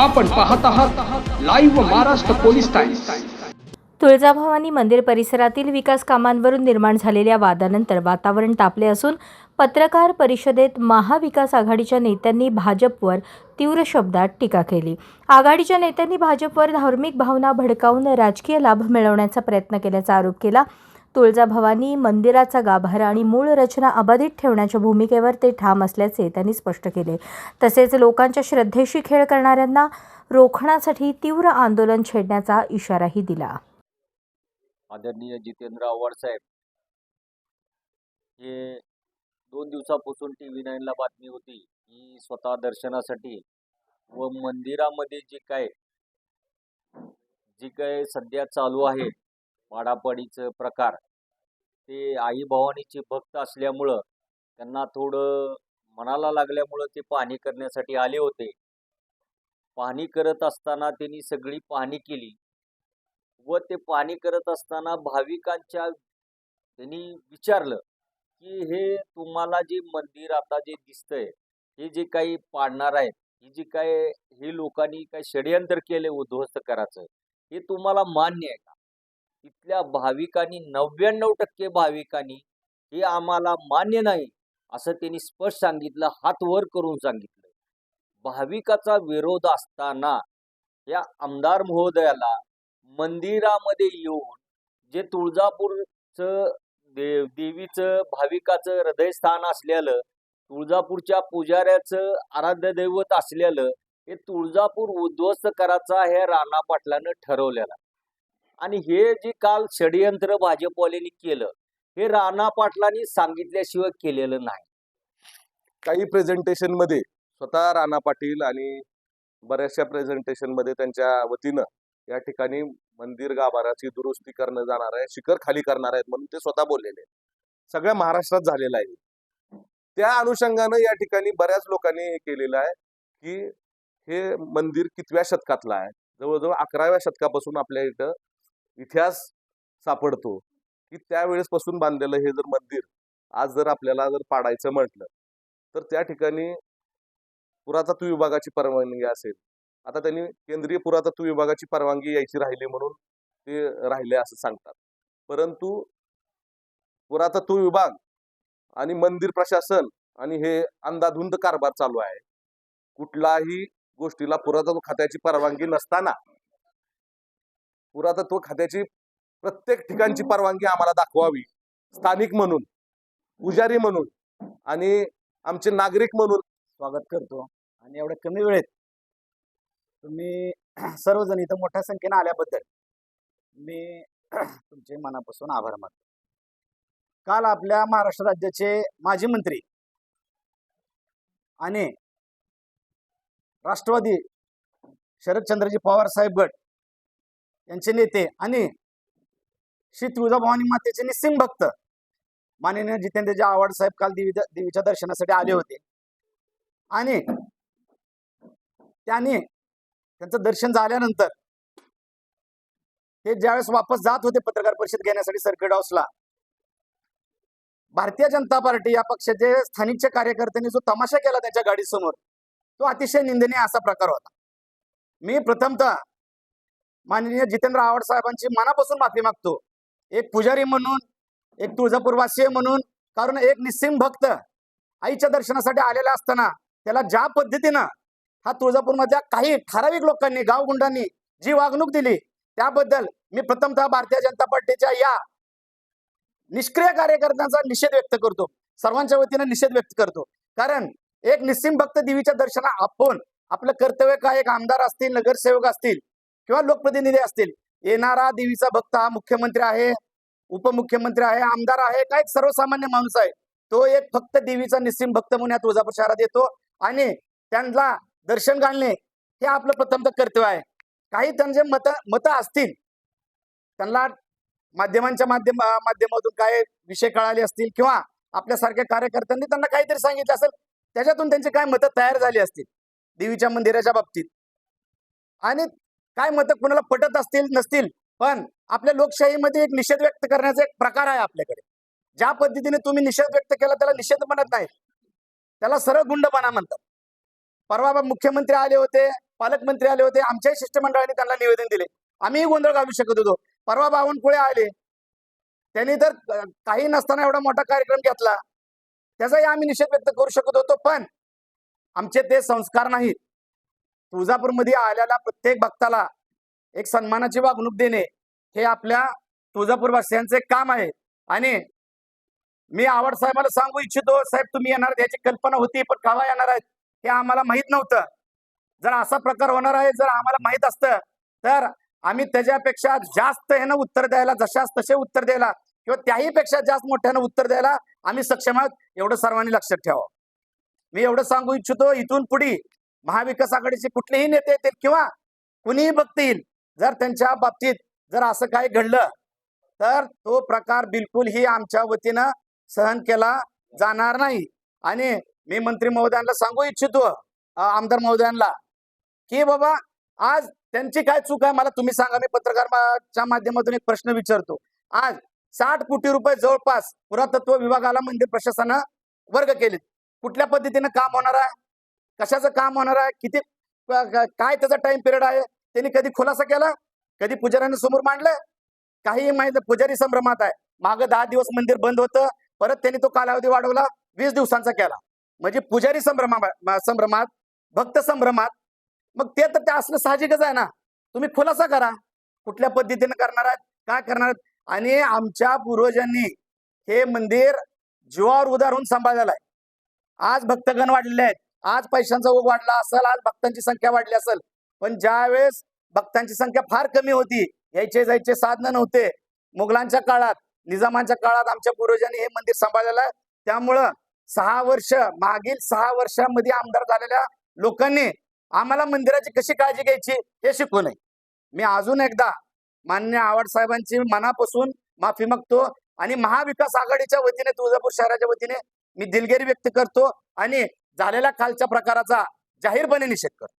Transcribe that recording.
आपण पाहत आहात live Maharashtra police times Tuljabhavani मंदिर परिसरातील विकास कामांवरून निर्माण झालेल्या वादानंतर वातावरण तापले असून पत्रकार परिषदेत महाविकास आघाडीच्या नेत्यांनी भाजपवर तीव्र शब्दात टीका केली. आघाडीच्या नेत्यांनी भाजपवर धार्मिक भावना भडकावून राजकीय लाभ मिळवण्याचा प्रयत्न केल्याचा आरोप केला. तुळजाभवानी मंदिराचा गाभारा आणि मूळ रचना अबाधित ठेवण्याच्या भूमिकेवर ते ठाम असल्याचे त्यांनी स्पष्ट केले. तसेच लोकांच्या श्रद्धेशी खेळ करणाऱ्यांना रोखण्यासाठी तीव्र आंदोलन छेडण्याचा इशाराही दिला. आदरणीय जितेंद्र आव्हाड साहेब हे दोन दिवसापासून टी व्ही नाईनला बातमी होती की स्वतः दर्शनासाठी व मंदिरामध्ये जे काय जी काय सध्या चालू आहे पाडापाडीचं प्रकार. ते आई भवानीचे भक्त असल्यामुळं त्यांना थोडं मनाला लागल्यामुळं ते पाहणी करण्यासाठी आले होते. पाहणी करत असताना त्यांनी सगळी पाहणी केली व ते पाणी करत असताना भाविकांच्या त्यांनी विचारलं की हे तुम्हाला जे मंदिर आता जे दिसतंय हे जे काही पाडणार आहेत ही जी काय हे लोकांनी काय षडयंत्र केले उद्ध्वस्त करायचं हे तुम्हाला मान्य आहे का? इथल्या भाविकांनी नव्याण्णव टक्के भाविकांनी हे आम्हाला मान्य नाही असं त्यांनी स्पष्ट सांगितलं हात वर करून सांगितलं. भाविकाचा विरोध असताना या आमदार महोदयाला मंदिरामध्ये येऊन जे तुळजापूरचं देव देवीचं भाविकाचं हृदयस्थान असलेलं तुळजापूरच्या पुजाऱ्याचं आराध्य दैवत असलेलं हे तुळजापूर उद्ध्वस्त करायचा हे राणा पाटलानं ठरवलेला. आणि हे जे काल षडयंत्र भाजपवाल्यांनी केलं हे राणा पाटलांनी सांगितल्याशिवाय केलेलं नाही. काही प्रेझेंटेशनमध्ये स्वतः राणा पाटील आणि बऱ्याचशा प्रेझेंटेशनमध्ये त्यांच्या वतीनं या ठिकाणी मंदिर गाभाराची दुरुस्ती करणं जाणार आहे शिखर खाली करणार आहेत म्हणून ते स्वतः बोललेले सगळ्या महाराष्ट्रात झालेलं आहे. त्या अनुषंगानं या ठिकाणी बऱ्याच लोकांनी हे केलेलं आहे की हे मंदिर कितव्या शतकातलं आहे? जवळजवळ अकराव्या शतकापासून आपल्या इथं इतिहास सापडतो की त्यावेळेसपासून बांधलेलं हे जर मंदिर आज जर आपल्याला जर पाडायचं म्हटलं तर त्या ठिकाणी पुरातत्व विभागाची परवानगी असेल. आता त्यांनी केंद्रीय पुरातत्व विभागाची परवानगी यायची राहिली म्हणून ते राहिले असं सांगतात. परंतु पुरातत्व विभाग आणि मंदिर प्रशासन आणि हे अंदाधुंद कारभार चालू आहे. कुठलाही गोष्टीला पुरातत्व खात्याची परवानगी नसताना पुरातत्व खात्याची प्रत्येक ठिकाणची परवानगी आम्हाला दाखवावी. स्थानिक म्हणून पुजारी म्हणून आणि आमचे नागरिक म्हणून स्वागत करतो आणि एवढ्या कमी वेळेत तुम्ही सर्वजण इथं मोठ्या संख्येने आल्याबद्दल मी तुमचे मनापासून आभार मानतो. काल आपल्या महाराष्ट्र राज्याचे माजी मंत्री आणि राष्ट्रवादी शरदचंद्रजी पवार साहेब गट यांचे नेते आणि श्री तुळजाभवानी मातेचे निसिम भक्त. माननीय जितेंद्रजी आव्हाड साहेब काल देवी देवीच्या दर्शनासाठी आले होते. आणि त्यांनी त्यांचं दर्शन झाल्यानंतर ते ज्यावेळेस वापस जात होते पत्रकार परिषद घेण्यासाठी सर्किट हाऊसला भारतीय जनता पार्टी या पक्षाचे स्थानिकच्या कार्यकर्त्यांनी जो तमाशा केला त्यांच्या गाडीसमोर तो अतिशय निंदनीय असा प्रकार होता. मी प्रथमतः माननीय जितेंद्र आव्हाड साहेबांची मनापासून माफी मागतो. एक पुजारी म्हणून एक तुळजापूरवासी म्हणून कारण एक निस्सिम भक्त आईच्या दर्शनासाठी आलेला असताना त्याला ज्या पद्धतीनं हा तुळजापूरमधल्या काही ठराविक लोकांनी गावगुंडांनी जी वागणूक दिली त्याबद्दल मी प्रथमतः भारतीय जनता पार्टीच्या या निष्क्रिय कार्यकर्त्यांचा निषेध व्यक्त करतो. सर्वांच्या वतीनं निषेध व्यक्त करतो. कारण एक निस्सिम भक्त देवीच्या दर्शना आपण आपलं कर्तव्य काय? एक आमदार असतील नगरसेवक असतील किंवा लोकप्रतिनिधी असतील. येणारा देवीचा भक्त हा मुख्यमंत्री आहे उपमुख्यमंत्री आहे आमदार आहे का एक सर्वसामान्य माणूस आहे. तो एक फक्त देवीचा निस्सिम भक्त म्हणून या तुळजापूर शहरात येतो आणि त्यांना दर्शन घालणे हे आपलं प्रथमत कर्तव्य आहे. काही त्यांचे मत मतं असतील त्यांना माध्यमांच्या माध्यम माध्यमातून काय विषय कळाले असतील किंवा आपल्यासारख्या कार्यकर्त्यांनी त्यांना काहीतरी सांगितलं असेल त्याच्यातून त्यांची काय मतं तयार झाली असतील देवीच्या मंदिराच्या बाबतीत. आणि काय मतं कुणाला पटत असतील नसतील पण आपल्या लोकशाहीमध्ये एक निषेध व्यक्त करण्याचा एक प्रकार आहे आपल्याकडे. ज्या पद्धतीने तुम्ही निषेध व्यक्त केला त्याला निषेध म्हणत नाही त्याला सरळ गुंडपणा म्हणतात. परवा बा मुख्यमंत्री आले होते पालकमंत्री आले होते आमच्याही शिष्टमंडळाने त्यांना निवेदन दिले. आम्हीही गोंधळ घालू शकत होतो. परवा बावनकुळे आले. त्यांनी तर काही नसताना एवढा मोठा कार्यक्रम घेतला. त्याचाही आम्ही निषेध व्यक्त करू शकत होतो पण आमचे ते संस्कार नाहीत. तुळजापूरमध्ये आलेल्या प्रत्येक भक्ताला एक सन्मानाची वागणूक देणे हे आपल्या तुळजापूरवासियांचे काम आहे. आणि मी आवड साहेबाला सांगू इच्छितो साहेब तुम्ही येणार याची कल्पना होती पण कावा येणार आहेत हे आम्हाला माहीत नव्हतं. जर असा प्रकार होणार आहे जर आम्हाला माहीत असतं तर आम्ही त्याच्यापेक्षा जास्त ह्यानं उत्तर द्यायला जशास तसे उत्तर द्यायला किंवा त्याही पेक्षा जास्त मोठ्यानं उत्तर द्यायला आम्ही सक्षम आहोत एवढं सर्वांनी लक्षात ठेवा मी एवढं सांगू इच्छितो इथून पुढे महाविकास आघाडीचे कुठलेही नेते येतील किंवा कुणीही बघतील जर त्यांच्या बाबतीत जर असं काही घडलं तर तो प्रकार बिलकुल ही आमच्या वतीनं सहन केला जाणार नाही. आणि मी मंत्री महोदयांना सांगू इच्छितो आमदार महोदयांना की बाबा आज त्यांची काय चूक आहे मला तुम्ही सांगा. मी पत्रकारच्या माध्यमातून एक प्रश्न विचारतो. आज साठ कोटी रुपये जवळपास पुरातत्व विभागाला मंदिर प्रशासनानं वर्ग केलेत. कुठल्या पद्धतीनं काम होणार आहे? कशाचं काम होणार आहे? किती काय त्याचा टाइम पिरियड आहे? त्यांनी कधी खुलासा केला? कधी पुजाऱ्यांनी समोर मांडलं? काही माहिती पुजारी संभ्रमात आहे. मागं दहा दिवस मंदिर बंद होतं. परत त्यांनी तो कालावधी वाढवला वीस दिवसांचा केला. म्हणजे पुजारी संभ्रमा संभ्रमात भक्त संभ्रमात. मग ते तर ते असणं साहजिकच आहे ना. तुम्ही खुलासा करा. कुठल्या पद्धतीने करणार आहात? काय करणार आहात? आणि आमच्या पूर्वजांनी हे मंदिर जीवावर उदाहरून सांभाळलेलं आहे. आज भक्तगण वाढलेले आहेत. आज पैशांचा ओघ वाढला असेल आज भक्तांची संख्या वाढली असेल. पण ज्या वेळेस भक्तांची संख्या फार कमी होती यायचे जायचे साधनं नव्हते. मुघलांच्या काळात निजामांच्या काळात आमच्या पूर्वजांनी हे मंदिर सांभाळलेलं आहे. त्यामुळं सहा वर्ष मागील सहा वर्षांमध्ये आमदार झालेल्या लोकांनी आम्हाला मंदिराची कशी काळजी घ्यायची हे शिकवलंय मी अजून एकदा मान्य आवाड साहेबांची मनापासून माफी मागतो आणि महाविकास आघाडीच्या वतीने तुळजापूर शहराच्या वतीने मी दिलगिरी व्यक्त करतो आणि झालेल्या कालच्या प्रकाराचा जाहीरपणे निषेध करतो.